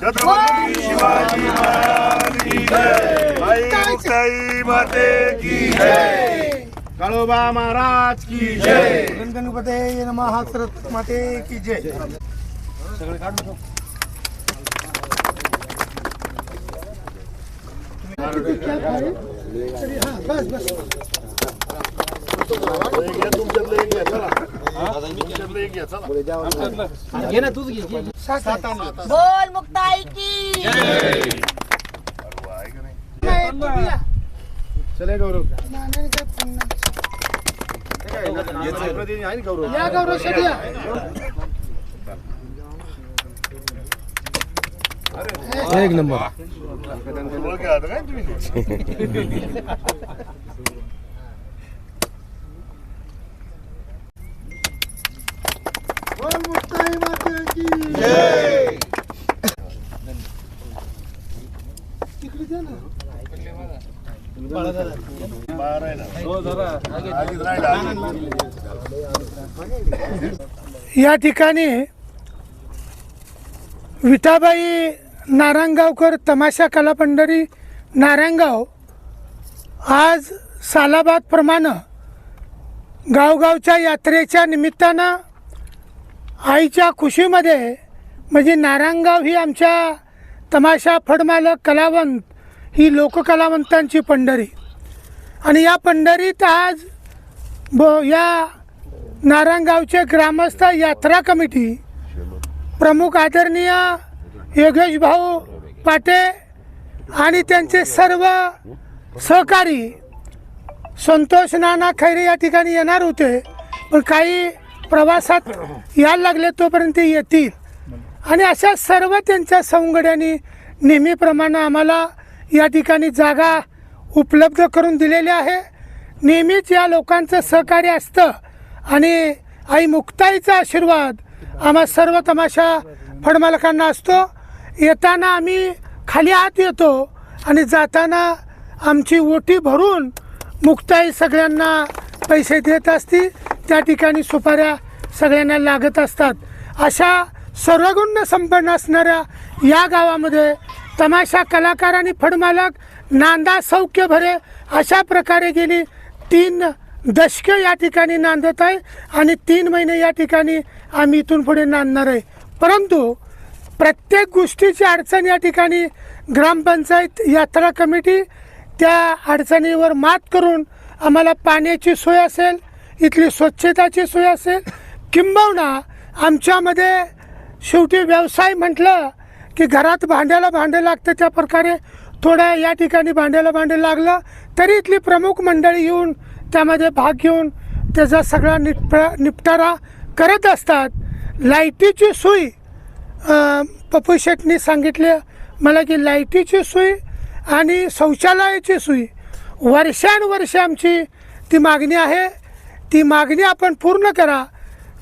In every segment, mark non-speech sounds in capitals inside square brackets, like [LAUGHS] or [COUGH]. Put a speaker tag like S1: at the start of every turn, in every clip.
S1: छत्रपती शिवाजी महाराज की जय आई मुक्ताई माते की जय काळोबा महाराज की जय
S2: गणपते नमः सरत माते की जय।
S1: तुमच्यातलं एक घ्या चला तुमच्यातलं एक घ्या चला
S3: बोल मुक्ताई की
S1: चले गौरव याचं प्रतिनिधी आहे ना गौरव
S2: या गौरव शेट्टी
S4: एक नंबर [LAUGHS]
S1: ओळखी आता काय तुम्ही
S2: बोल मुक्ताई माते की तिकडे द्या ना
S1: बाहेर आहे ना आगीत राहिला आगीत.
S2: या ठिकाणी विठाबाई नारायणगावकर तमाशा कलापंढरी नारायणगाव आज सालाबादप्रमाणे गावगावच्या यात्रेच्या निमित्तानं आईच्या खुशीमध्ये म्हणजे नारायणगाव ही आमच्या तमाशा फडमालक कलावंत ही लोककलावंतांची पंढरी. आणि या पंढरीत आज ब या नारायणगावचे ग्रामस्थ यात्रा कमिटी प्रमुख आदरणीय योगेश भाऊ पाटे आणि त्यांचे सर्व सहकारी संतोष नाना खैरे या ठिकाणी येणार होते. पण काही प्रवासात यायला लागले तोपर्यंत ते येतील. आणि अशा सर्व त्यांच्या सवंगड्यांनी नेहमीप्रमाणे आम्हाला या ठिकाणी जागा उपलब्ध करून दिलेली आहे. नेहमीच या लोकांचं सहकार्य असतं आणि आई मुक्ताईचा आशीर्वाद आम्हा सर्व तमाशा फडमालकांना असतो. येताना आम्ही खाली आत येतो आणि जाताना आमची ओटी भरून मुक्ताई सगळ्यांना पैसे देत असती त्या ठिकाणी सुपाऱ्या सगळ्यांना लागत असतात. अशा सर्वगुण संपन्न असणाऱ्या या गावामध्ये तमाशा कलाकार आणि फडमालक नांदा सौख्य भरे अशा प्रकारे गेली. तीन दशके या ठिकाणी नांदत आहे आणि तीन महिने या ठिकाणी आम्ही इथून पुढे नांदणार आहे. परंतु प्रत्येक गोष्टीची अडचण या ठिकाणी ग्रामपंचायत यात्रा कमिटी त्या अडचणीवर मात करून आम्हाला पाण्याची सोय असेल इथली स्वच्छताची सोय असेल? किंबहुना आमच्यामध्ये शेवटी व्यवसाय म्हटलं की घरात भांड्याला भांडं लागतं त्या प्रकारे थोड्या या ठिकाणी भांड्याला भांडं लागलं तरी इथली प्रमुख मंडळी येऊन त्यामध्ये भाग घेऊन त्याचा सगळा निप निपटारा करत असतात. लाईटीची सोय पप्पू शेटनी सांगितले मला की लाईटीची सोय आणि शौचालयाची सोय. वर्षानुवर्षे आमची ती मागणी आहे. ती मागणी आपण पूर्ण करा.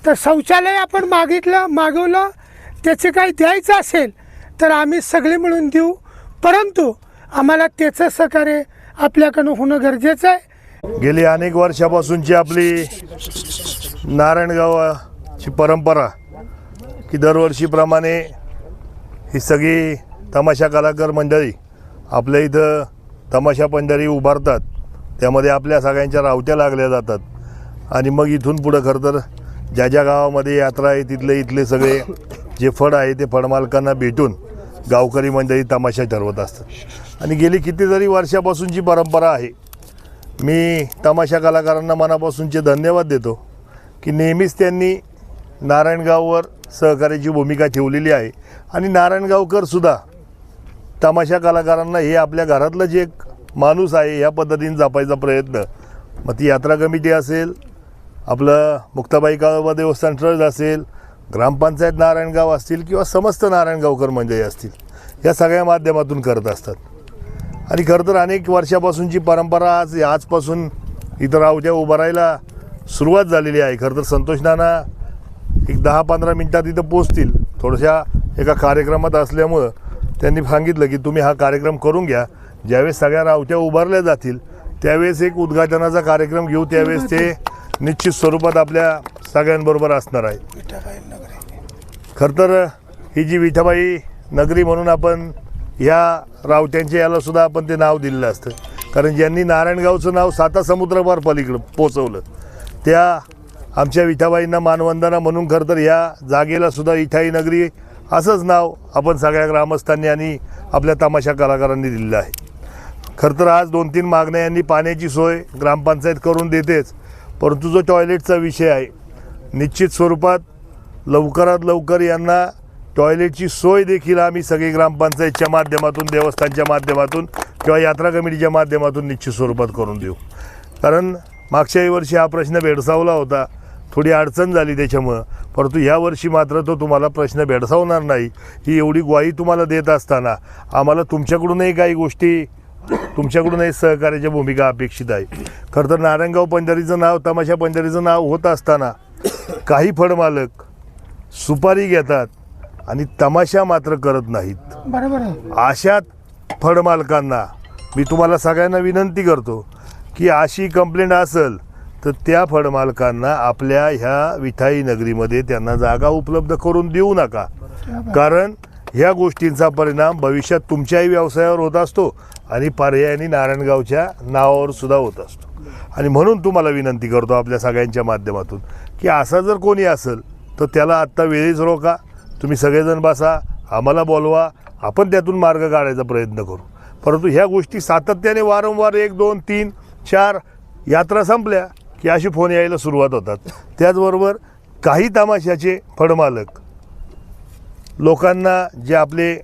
S2: तर शौचालय आपण मागितलं मागवलं त्याचे काही द्यायचं असेल तर आम्ही सगळे मिळून देऊ. परंतु आम्हाला त्याचं सहकार्य आपल्याकडून होणं गरजेचं आहे.
S1: गेली अनेक वर्षापासूनची आपली नारायणगावाची परंपरा की दरवर्षीप्रमाणे ही सगळी तमाशा कलाकार मंडळी आपल्या इथं तमाशा पंढरी उभारतात. त्यामध्ये आपल्या सगळ्यांच्या रावत्या लागल्या जातात. आणि मग इथून पुढं खरं तर ज्या ज्या गावामध्ये यात्रा आहे तिथले इथले सगळे जे फड आहे ते फडमालकांना भेटून गावकरी मंडळी तमाशा ठरवत असतात. आणि गेली कितीतरी वर्षापासूनची परंपरा आहे. मी तमाशा कलाकारांना मनापासूनचे धन्यवाद देतो की नेहमीच त्यांनी नारायणगाववर सहकार्याची भूमिका ठेवलेली आहे. आणि नारायणगावकरसुद्धा तमाशा कलाकारांना हे आपल्या घरातलं जे एक माणूस आहे ह्या पद्धतीने जपायचा प्रयत्न. मग ती यात्रा कमिटी असेल आपलं मुक्ताबाई काळोबा देवस्थान ट्रस्ट असेल ग्रामपंचायत नारायणगाव असतील किंवा समस्त नारायणगावकर मंडळी असतील या सगळ्या माध्यमातून करत असतात. आणि खरं तर अनेक वर्षापासूनची परंपरा आज आजपासून इथं रावट्या उभारायला सुरुवात झालेली आहे. खरं तर संतोष नाना एक दहा पंधरा मिनटात इथं पोचतील. थोड्याशा एका कार्यक्रमात असल्यामुळं त्यांनी सांगितलं की तुम्ही हा कार्यक्रम करून घ्या. ज्यावेळेस सगळ्या रावट्या उभारल्या जातील त्यावेळेस एक उद्घाटनाचा कार्यक्रम घेऊ. त्यावेळेस ते निश्चित स्वरूपात आपल्या सगळ्यांबरोबर असणार आहे. खरं तर ही जी विठाबाई नगरी म्हणून आपण ह्या रावट्यांच्या याला सुद्धा आपण ते नाव दिलेलं असतं. कारण ज्यांनी नारायणगावचं नाव साता समुद्रावर पलीकडं पोचवलं त्या आमच्या विठाबाईंना मानवंदना म्हणून खरं तर ह्या जागेला सुद्धा इठाई नगरी असंच नाव आपण सगळ्या ग्रामस्थांनी आणि आपल्या तमाशा कलाकारांनी दिलेलं आहे. खरं तर आज दोन तीन मागण्या यांनी पाण्याची सोय ग्रामपंचायत करून देतेच. परंतु जो टॉयलेटचा विषय आहे निश्चित स्वरूपात लवकरात लवकर यांना टॉयलेटची सोय देखील आम्ही सगळी ग्रामपंचायतच्या माध्यमातून देवस्थानच्या माध्यमातून किंवा यात्रा कमिटीच्या माध्यमातून निश्चित स्वरूपात करून देऊ. कारण मागच्याही वर्षी हा प्रश्न भेडसावला होता. थोडी अडचण झाली त्याच्यामुळं. परंतु ह्या वर्षी मात्र तो तुम्हाला प्रश्न भेडसावणार नाही. ही एवढी ग्वाही तुम्हाला देत असताना आम्हाला तुमच्याकडूनही काही गोष्टी तुमच्याकडूनही सहकार्याची भूमिका अपेक्षित आहे. खरं तर नारायणगाव पंढरीचं नाव तमाशा पंढरीचं नाव होत असताना काही फळमालक सुपारी घेतात आणि तमाशा मात्र करत नाहीत.
S2: बरोबर आहे.
S1: अशा फळमालकांना मी तुम्हाला सगळ्यांना विनंती करतो की अशी कंप्लेंट असेल तर त्या फळमालकांना आपल्या ह्या विठाई नगरीमध्ये त्यांना जागा उपलब्ध करून देऊ नका. कारण ह्या गोष्टींचा परिणाम भविष्यात तुमच्याही व्यवसायावर होत असतो. आणि पर्यायाने नारायणगावच्या नावावर सुद्धा होत असतो. आणि म्हणून तुम्हाला विनंती करतो आपल्या सगळ्यांच्या माध्यमातून की असा जर कोणी असेल तर त्याला आत्ता वेळीच रोका. तुम्ही सगळेजण बसा आम्हाला बोलवा आपण त्यातून मार्ग काढायचा प्रयत्न करू. परंतु ह्या गोष्टी सातत्याने वारंवार एक दोन तीन चार यात्रा संपल्या की अशी फोन यायला सुरुवात होतात. त्याचबरोबर काही तमाशाचे फडमालक लोकांना जे आपले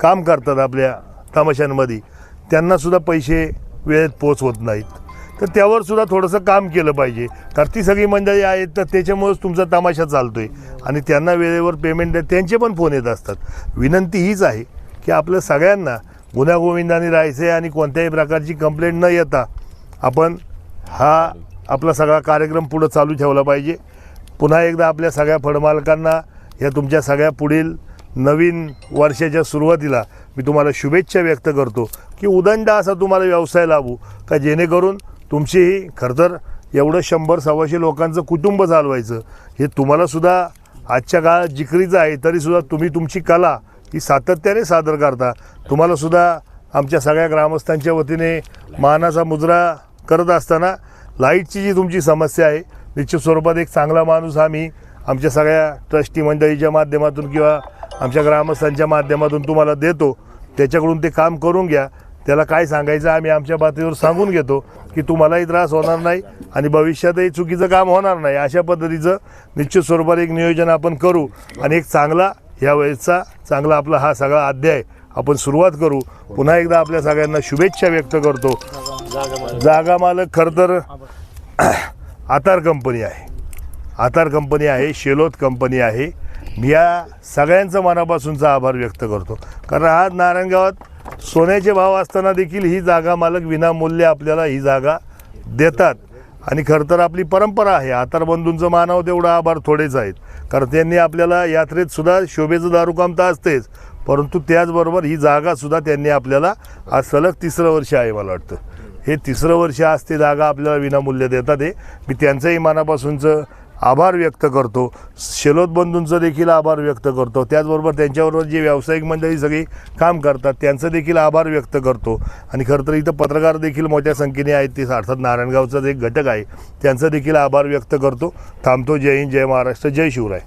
S1: काम करतात आपल्या तमाशांमध्ये त्यांनासुद्धा पैसे वेळेत पोचवत नाहीत. तर त्यावर सुद्धा थोडंसं काम केलं पाहिजे. कारण ती सगळी मंडळी आहेत तर त्याच्यामुळेच तुमचा तमाशा चालतो आहे आणि त्यांना वेळेवर पेमेंट द्या त्यांचे पण फोन येत असतात. विनंती हीच आहे की आपल्या सगळ्यांना गुन्हागोविंदाने राहायचं आहे आणि कोणत्याही प्रकारची कंप्लेंट न येता आपण हा आपला सगळा कार्यक्रम पुढं चालू ठेवला पाहिजे. पुन्हा एकदा आपल्या सगळ्या फळमालकांना या तुमच्या सगळ्या पुढील नवीन वर्षाच्या सुरुवातीला मी तुम्हाला शुभेच्छा व्यक्त करतो की उदंड असा तुम्हाला व्यवसाय लाभू का जेणेकरून तुमचीही खरं तर एवढं शंभर सव्वाशे लोकांचं कुटुंब चालवायचं. हे तुम्हालासुद्धा आजच्या काळात जिकरीचं आहे तरीसुद्धा तुम्ही तुमची कला ही सातत्याने सादर करता. तुम्हालासुद्धा आमच्या सगळ्या ग्रामस्थांच्या वतीने मानाचा मुजरा करत असताना लाईटची जी तुमची समस्या आहे निश्चित स्वरूपात एक चांगला माणूस आम्ही आमच्या सगळ्या ट्रस्टी मंडळीच्या माध्यमातून किंवा आमच्या ग्रामस्थांच्या माध्यमातून तुम्हाला देतो. त्याच्याकडून ते काम करून घ्या. त्याला काय सांगायचं आम्ही आमच्या बातमीवर सांगून घेतो की तुम्हालाही त्रास होणार नाही आणि भविष्यातही चुकीचं काम होणार नाही. अशा पद्धतीचं निश्चित स्वरूपात एक नियोजन आपण करू आणि एक चांगला ह्या वेळेचा चांगला आपला हा सगळा अध्याय आपण सुरुवात करू. पुन्हा एकदा आपल्या सगळ्यांना शुभेच्छा व्यक्त करतो. जागा मालक खरं तर [CLEARS THROAT] आतार कंपनी आहे. आतार कंपनी आहे शेलोत कंपनी आहे. मी या सगळ्यांचं मनापासूनचा आभार व्यक्त करतो. कारण आज नारायणगावात सोन्याचे भाव असताना देखील ही जागा मालक विनामूल्य आपल्याला ही जागा देतात. आणि खरं तर आपली परंपरा आहे. हातारबंधूंचं मानव तेवढा तेवढं आभार थोडेच आहेत. कारण त्यांनी आपल्याला यात्रेत सुद्धा शोभेचं दारुकाम तर असतेच. परंतु त्याचबरोबर ही जागासुद्धा त्यांनी आपल्याला आज सलग तिसरं वर्ष आहे मला वाटतं. हे तिसरं वर्ष आज ते जागा आपल्याला विनामूल्य देतात आहे मी त्यांचंही मनापासूनचं आभार व्यक्त करतो. शेलोत बंधूंचं देखील आभार व्यक्त करतो. त्याचबरोबर त्यांच्याबरोबर जे व्यावसायिक मंडळी सगळी काम करतात त्यांचं देखील आभार व्यक्त करतो. आणि खरं तर इथं पत्रकार देखील मोठ्या संख्येने आहेत. ते अर्थात नारायणगावचा एक घटक आहे. त्यांचं देखील आभार व्यक्त करतो. थांबतो जय हिंद जय महाराष्ट्र जय शिवराय.